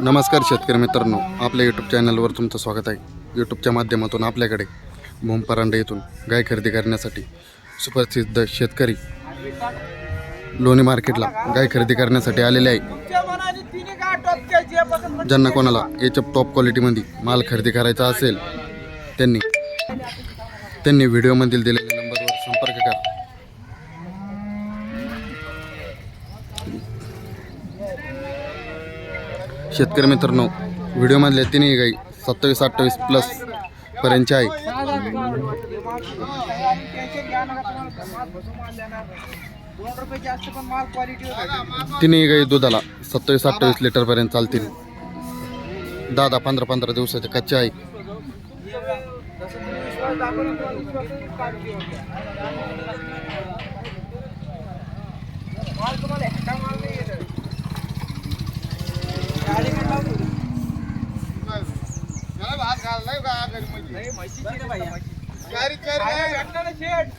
नमस्कार शेतकरी मित्रांनो आपल्या यूट्यूब चॅनलवर तुमचं स्वागत आहे. यूट्यूबच्या माध्यमातून आपल्याकडे भूमपरांडे येथून गाय खरेदी करण्यासाठी सुप्रसिद्ध शेतकरी लोणी मार्केटला गाय खरेदी करण्यासाठी आलेले आहे. ज्यांना कोणाला याच्या टॉप क्वालिटीमध्ये माल खरेदी करायचा असेल त्यांनी त्यांनी व्हिडिओमधील दिलेल्या नंबरवर संपर्क करा. शेतकरी मित्रांनो व्हिडिओमधल्या तिन्ही गाई सत्तावीस अठ्ठावीस प्लस पर्यंतच्या आहे. तिन्ही गाई दुधाला सत्तावीस अठ्ठावीस लिटरपर्यंत चालतील. दहा दहा पंधरा पंधरा दिवसाचे कच्चे आहे. नाही, म्हशीची रे भैया. खायला भेटलं ना शेठ.